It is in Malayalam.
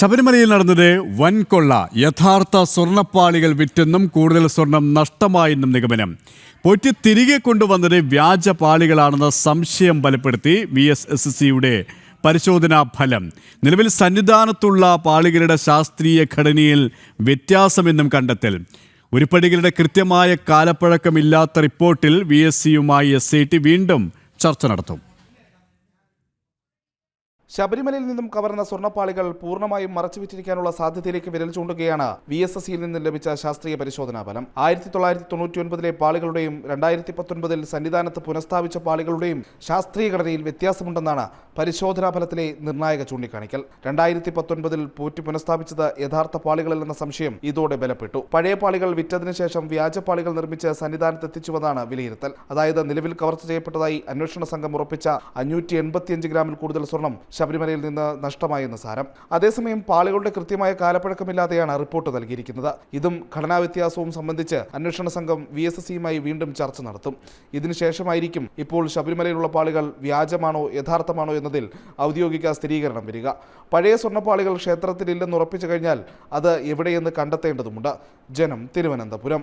ശബരിമലയിൽ നടന്നത് വൻ കൊള്ള യഥാർത്ഥ സ്വർണപ്പാളികൾ വിറ്റെന്നും കൂടുതൽ സ്വർണം നഷ്ടമായെന്നും നിഗമനം. പോറ്റി തിരികെ കൊണ്ടുവന്നത് വ്യാജ പാളികളാണെന്ന സംശയം ബലപ്പെടുത്തി വി എസ് എസ് സിയുടെ പരിശോധനാ ഫലം. നിലവിൽ സന്നിധാനത്തുള്ള പാളികളുടെ ശാസ്ത്രീയ ഘടനയിൽ വ്യത്യാസമെന്നും കണ്ടെത്തൽ. ഉരുപ്പടികളുടെ കൃത്യമായ കാലപ്പഴക്കമില്ലാത്ത റിപ്പോർട്ടിൽ വി എസ് സിയുമായി എസ് ഐ ടി വീണ്ടും ചർച്ച നടത്തും. ശബരിമലയിൽ നിന്നും കവർന്ന സ്വർണപ്പാളികൾ പൂർണമായും മറച്ചുവിറ്റിരിക്കാനുള്ള സാധ്യതയിലേക്ക് വിരൽ ചൂണ്ടുകയാണ് വി എസ് എസ് സിയിൽ നിന്നും ലഭിച്ച ശാസ്ത്രീയ പരിശോധനാ ഫലം. ആയിരത്തി തൊള്ളായിരത്തി തൊണ്ണൂറ്റി ഒൻപതിലെ പാളികളുടെയും രണ്ടായിരത്തി പത്തൊൻപതിൽ സന്നിധാനത്ത് പുനഃസ്ഥാപിച്ച പാളികളുടെയും ശാസ്ത്രീയ ഘടനയിൽ വ്യത്യാസമുണ്ടെന്നാണ് പരിശോധനാ ഫലത്തിലെ നിർണായക ചൂണ്ടിക്കാണിക്കൽ. രണ്ടായിരത്തി പത്തൊൻപതിൽ പോറ്റി പുനഃസ്ഥാപിച്ചത് യഥാർത്ഥ പാളികളല്ലെന്ന സംശയം ഇതോടെ ബലപ്പെട്ടു. പഴയ പാളികൾ വിറ്റതിനു ശേഷം വ്യാജ പാളികൾ നിർമ്മിച്ച് സന്നിധാനത്ത് എത്തിച്ചുവെന്നാണ് വിലയിരുത്തൽ. അതായത് നിലവിൽ കവർച്ച ചെയ്യപ്പെട്ടതായി അന്വേഷണ സംഘം ഉറപ്പിച്ച അഞ്ഞൂറ്റി ഗ്രാമിൽ കൂടുതൽ സ്വർണം ശബരിമലയിൽ നിന്ന് നഷ്ടമായെന്ന് സാരം. അതേസമയം പാളികളുടെ കൃത്യമായ കാലപ്പഴക്കമില്ലാതെയാണ് റിപ്പോർട്ട് നൽകിയിരിക്കുന്നത്. ഇതും ഘടനാ വ്യത്യാസവും സംബന്ധിച്ച് അന്വേഷണ സംഘം വി എസ് എസ് സിയുമായി വീണ്ടും ചർച്ച നടത്തും. ഇതിനുശേഷമായിരിക്കും ഇപ്പോൾ ശബരിമലയിലുള്ള പാളികൾ വ്യാജമാണോ യഥാർത്ഥമാണോ എന്നതിൽ ഔദ്യോഗിക സ്ഥിരീകരണം വരിക. പഴയ സ്വർണപ്പാളികൾ ക്ഷേത്രത്തിലില്ലെന്ന് ഉറപ്പിച്ചു കഴിഞ്ഞാൽ അത് എവിടെയെന്ന് കണ്ടെത്തേണ്ടതുണ്ട്. ജനം തിരുവനന്തപുരം.